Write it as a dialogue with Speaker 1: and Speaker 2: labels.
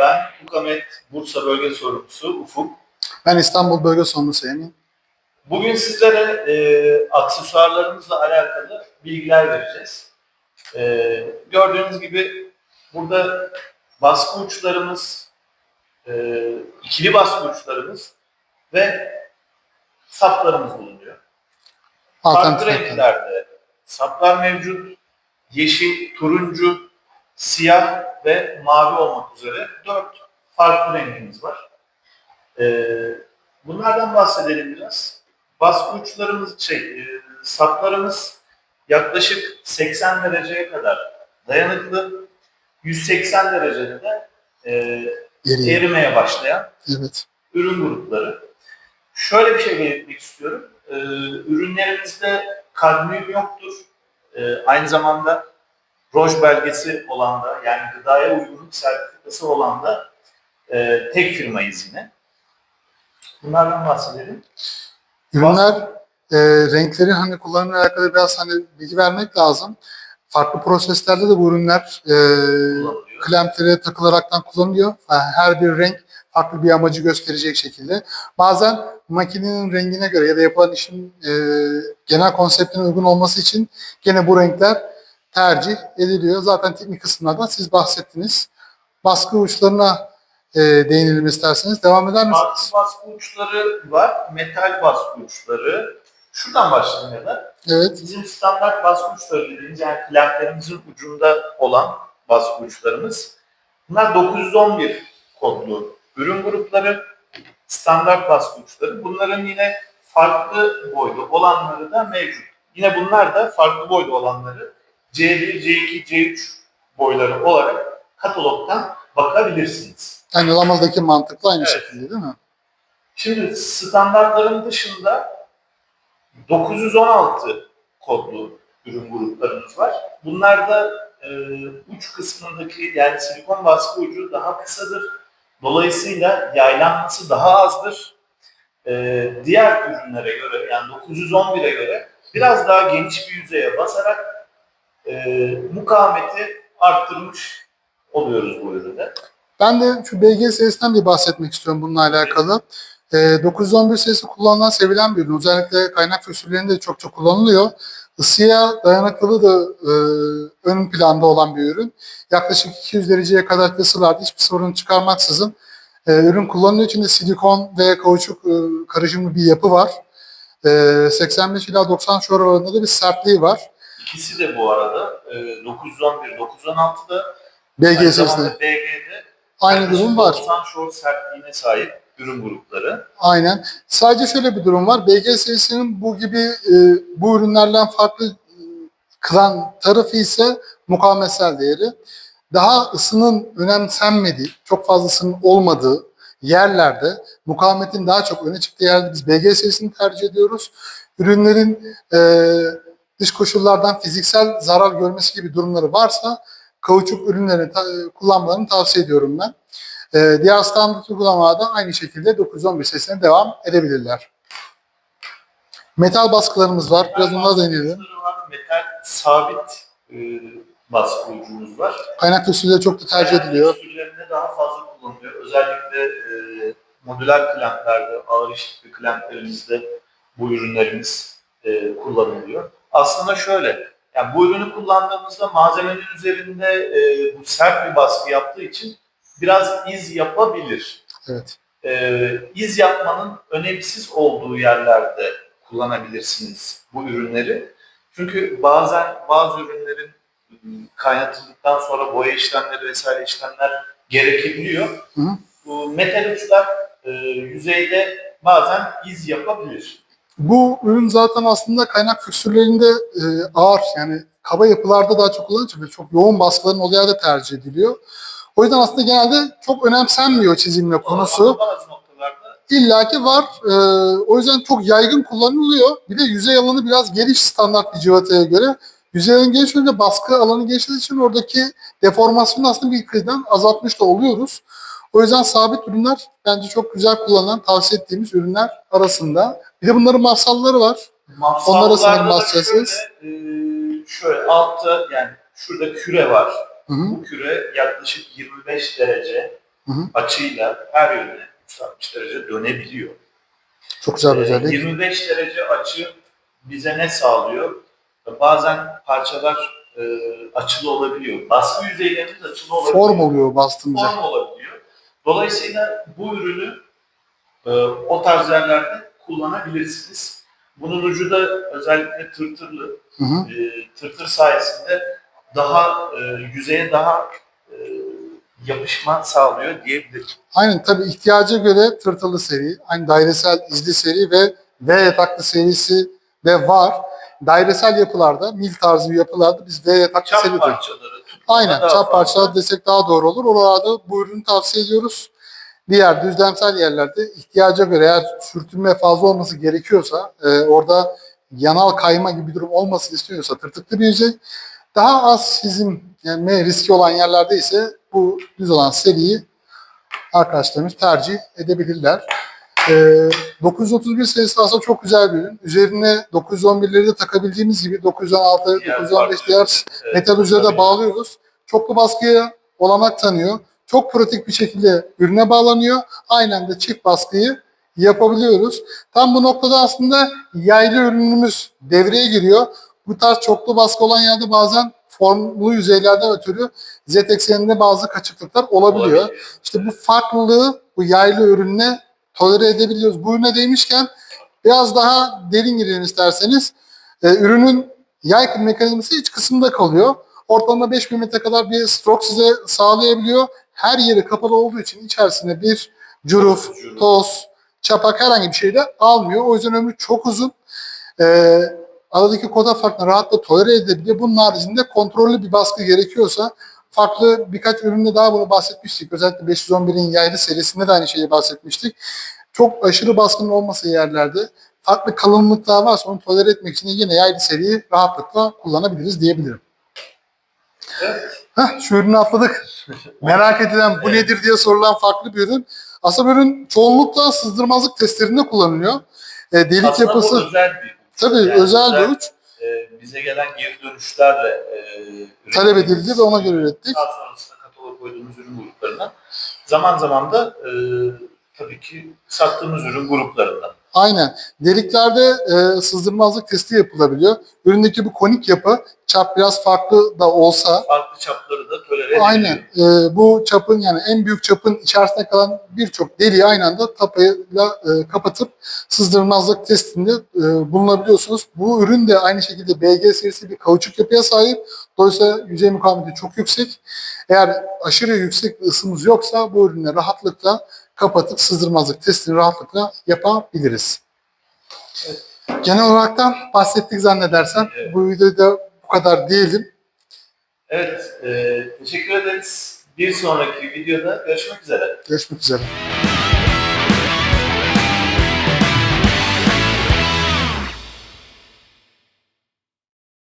Speaker 1: ben Ukamet Bursa Bölge Sorumlusu Ufuk.
Speaker 2: Ben İstanbul Bölge Sorumlusu Emin.
Speaker 1: Bugün sizlere e, aksesuarlarımızla alakalı bilgiler vereceğiz. E, gördüğünüz gibi burada baskı uçlarımız, e, ikili baskı uçlarımız ve saplarımız bulunuyor. Farklı renklerde saplar mevcut. Yeşil, turuncu, siyah ve mavi olmak üzere dört farklı rengimiz var. Ee, bunlardan bahsedelim biraz. Baskı uçlarımız, şey, e, saplarımız yaklaşık 80 dereceye kadar dayanıklı. 180 derecede de e, erimeye başlayan
Speaker 2: Evet.
Speaker 1: ürün grupları. Şöyle bir şey belirtmek istiyorum. Ee, ürünlerimizde kadmiyum yoktur. Ee, aynı zamanda ROJ belgesi olan da yani gıdaya uygunluk sertifikası olan da e, tek firmayız yine. Bunlardan bahsedelim.
Speaker 2: Ürünler e, renklerin hani kullanımıyla alakalı biraz hani bilgi vermek lazım. Farklı proseslerde de bu ürünler e, klemplere takılaraktan kullanılıyor. Yani her bir renk farklı bir amacı gösterecek şekilde. Bazen makinenin rengine göre ya da yapılan işin e, genel konseptine uygun olması için gene bu renkler tercih ediliyor. Zaten teknik kısımlardan siz bahsettiniz. Baskı uçlarına e, değinelim isterseniz. Devam eder misiniz?
Speaker 1: Baskı uçları var. Metal baskı uçları. Şuradan başlayalım ya da.
Speaker 2: Evet.
Speaker 1: Bizim standart baskı uçları dediğimiz yani klamplerimizin ucunda olan baskı uçlarımız. Bunlar 911 kodlu ürün grupları, standart baskı uçları. Bunların yine farklı boylu olanları da mevcut. Yine bunlar da farklı boylu olanları C1, C2, C3 boyları olarak katalogdan bakabilirsiniz.
Speaker 2: Aynı lamadaki mantıkla aynı
Speaker 1: Evet.
Speaker 2: şekilde değil mi?
Speaker 1: Şimdi standartların dışında 916 kodlu ürün gruplarımız var. Bunlarda e, uç kısmındaki yani silikon baskı ucu daha kısadır. Dolayısıyla yaylanması daha azdır. E, diğer ürünlere göre yani 911'e göre biraz daha geniş bir yüzeye basarak e, mukavemeti arttırmış oluyoruz bu üründe.
Speaker 2: Ben de şu BG serisinden bir bahsetmek istiyorum bununla alakalı. Ee, 911 serisi kullanılan, sevilen bir ürün. Özellikle kaynak fosüllerinde de çok çok kullanılıyor. Isıya dayanıklılığı da e, ön planda olan bir ürün. Yaklaşık 200 dereceye kadar ısılarda hiçbir sorun çıkarmaksızın e, ürün kullanılıyor. İçinde silikon ve kauçuk e, karışımlı bir yapı var. E, 85 ila 90 şor oranında da bir sertliği var.
Speaker 1: İkisi de bu arada e, 911, 916'da
Speaker 2: BG
Speaker 1: aynı
Speaker 2: serisinde.
Speaker 1: zamanda BG'de
Speaker 2: Aynı durum var.
Speaker 1: 90 short sertliğine sahip ürün grupları.
Speaker 2: Aynen. Sadece şöyle bir durum var. BG serisinin bu gibi e, bu ürünlerden farklı e, kılan tarafı ise mukavemetsel değeri. Daha ısının önemsenmediği, çok fazla ısının olmadığı yerlerde mukavemetin daha çok öne çıktığı yerde biz BG serisini tercih ediyoruz. Ürünlerin e, dış koşullardan fiziksel zarar görmesi gibi durumları varsa kauçuk ürünlerini ta- kullanmalarını tavsiye ediyorum ben. Ee, diğer standart uygulamalarda aynı şekilde 911 sesine devam edebilirler. Metal baskılarımız var. Biraz onlara da inelim.
Speaker 1: Metal sabit e, baskı ucumuz var.
Speaker 2: Kaynak usulleri çok da tercih
Speaker 1: Kaynak
Speaker 2: ediliyor.
Speaker 1: usullerinde daha fazla kullanılıyor. Özellikle e, modüler klemplerde, ağır işlikli klemplerimizde bu ürünlerimiz e, kullanılıyor. Aslında şöyle, yani bu ürünü kullandığımızda malzemenin üzerinde e, bu sert bir baskı yaptığı için biraz iz yapabilir.
Speaker 2: Evet.
Speaker 1: e, iz yapmanın önemsiz olduğu yerlerde kullanabilirsiniz bu ürünleri. Çünkü bazen bazı ürünlerin ıı, kaynatıldıktan sonra boya işlemleri vesaire işlemler gerekebiliyor.
Speaker 2: Hı hı.
Speaker 1: Bu metal uçlar e, yüzeyde bazen iz yapabilir.
Speaker 2: Bu ürün zaten aslında kaynak füksürlerinde e, ağır yani kaba yapılarda daha çok kullanılıyor. Çok yoğun baskıların olduğu yerde tercih ediliyor. O yüzden aslında genelde çok önemsenmiyor çizilme konusu.
Speaker 1: Noktalarda
Speaker 2: İllaki var. Ee, o yüzden çok yaygın kullanılıyor. Bir de yüzey alanı biraz geniş standart bir civataya göre. Yüzey alanı geniş olunca baskı alanı genişlediği için oradaki deformasyonu aslında bir krizden azaltmış da oluyoruz. O yüzden sabit ürünler bence çok güzel kullanılan, tavsiye ettiğimiz ürünler arasında. Bir de bunların mafsalları var. Onlara sanırım bahsedeceğiz.
Speaker 1: şöyle, e, şöyle altta yani şurada küre var.
Speaker 2: Hı hı,
Speaker 1: Bu küre yaklaşık 25 derece
Speaker 2: hı Hı
Speaker 1: açıyla her yöne 360 derece dönebiliyor.
Speaker 2: Çok güzel bir özellik.
Speaker 1: 25 derece açı bize ne sağlıyor? Bazen parçalar e, açılı olabiliyor. Baskı yüzeylerimiz açılı olabiliyor.
Speaker 2: Form oluyor bastığımızda.
Speaker 1: Form olabiliyor. Dolayısıyla bu ürünü e, o tarz yerlerde kullanabilirsiniz. Bunun ucu da özellikle tırtırlı.
Speaker 2: Hı hı.
Speaker 1: E, tırtır sayesinde daha e, yüzeye daha e, yapışma sağlıyor diyebilirim.
Speaker 2: Aynen tabii ihtiyaca göre tırtılı seri, aynı dairesel izli seri ve V yataklı serisi de var. Dairesel yapılarda, mil tarzı yapılarda biz V yataklı seri
Speaker 1: Çap
Speaker 2: diyoruz.
Speaker 1: parçaları. tutmada
Speaker 2: Aynen çap
Speaker 1: fazla.
Speaker 2: parçalar desek daha doğru olur. Oralarda bu ürünü tavsiye ediyoruz. Diğer düzlemsel yerlerde ihtiyaca göre eğer sürtünme fazla olması gerekiyorsa, e, orada yanal kayma gibi bir durum olmasını istiyorsa tırtıklı bir yüzey, daha az çizilme riski olan yerlerde ise bu düz olan seriyi arkadaşlarımız tercih edebilirler. E, 931 serisi aslında çok güzel bir ürün. Üzerine 911'leri de takabildiğimiz gibi 916,
Speaker 1: Diğer
Speaker 2: 915
Speaker 1: farklı-
Speaker 2: diğer metal ucuya da bağlıyoruz. Çoklu baskıya olanak tanıyor. Çok pratik bir şekilde ürüne bağlanıyor. Aynı anda çift baskıyı yapabiliyoruz. Tam bu noktada aslında yaylı ürünümüz devreye giriyor. Bu tarz çoklu baskı olan yerde bazen formlu yüzeylerden ötürü Z ekseninde bazı kaçıklıklar olabiliyor.
Speaker 1: Olabilir.
Speaker 2: İşte bu farklılığı bu yaylı ürünle tolere edebiliyoruz. Bu ürüne değmişken biraz daha derin girelim isterseniz. Ee, ürünün yay mekanizması iç kısımda kalıyor. Ortalama 5 mm kadar bir stroke size sağlayabiliyor. Her yeri kapalı olduğu için içerisine bir curuf, toz, çapak herhangi bir şey de almıyor. O yüzden ömrü çok uzun. Ee, aradaki koda farkını rahatla tolere edebiliyor. Bunun haricinde kontrollü bir baskı gerekiyorsa farklı birkaç üründe daha bunu bahsetmiştik. Özellikle 511'in yaylı serisinde de aynı şeyi bahsetmiştik. Çok aşırı baskının olması yerlerde farklı kalınlıklar varsa onu tolere etmek için yine yaylı seriyi rahatlıkla kullanabiliriz diyebilirim.
Speaker 1: Evet.
Speaker 2: Heh, şu ürünü atladık. Merak edilen bu
Speaker 1: Evet.
Speaker 2: nedir diye sorulan farklı bir ürün. Aslında ürün çoğunlukla sızdırmazlık testlerinde kullanılıyor. E, delik
Speaker 1: Aslında
Speaker 2: yapısı
Speaker 1: bu özel bir uç.
Speaker 2: tabii
Speaker 1: Yani
Speaker 2: özel bir uç.
Speaker 1: e, bize gelen geri dönüşlerle e,
Speaker 2: Talep
Speaker 1: ürettiğimiz,
Speaker 2: edildi ve ona göre ürettik.
Speaker 1: Daha sonrasında kataloga koyduğumuz ürün gruplarından zaman zaman da e, tabii ki sattığımız ürün gruplarından.
Speaker 2: Aynen. Deliklerde e, sızdırmazlık testi yapılabiliyor. Üründeki bu konik yapı çap biraz farklı da olsa
Speaker 1: Farklı çapları da tolere ediliyor.
Speaker 2: Aynen. Ee, bu çapın yani en büyük çapın içerisinde kalan birçok deliği aynı anda tapayla e, kapatıp sızdırmazlık testinde e, bulunabiliyorsunuz. Bu ürün de aynı şekilde BG serisi bir kauçuk yapıya sahip. Dolayısıyla yüzey mukavemeti çok yüksek. Eğer aşırı yüksek bir ısımız yoksa bu ürünü rahatlıkla kapatıp sızdırmazlık testini rahatlıkla yapabiliriz. Genel olarak da bahsettik zannedersem.
Speaker 1: Evet.
Speaker 2: Bu videoda bu kadar diyelim.
Speaker 1: Evet, e, teşekkür ederiz. Bir sonraki videoda görüşmek üzere.
Speaker 2: Görüşmek üzere.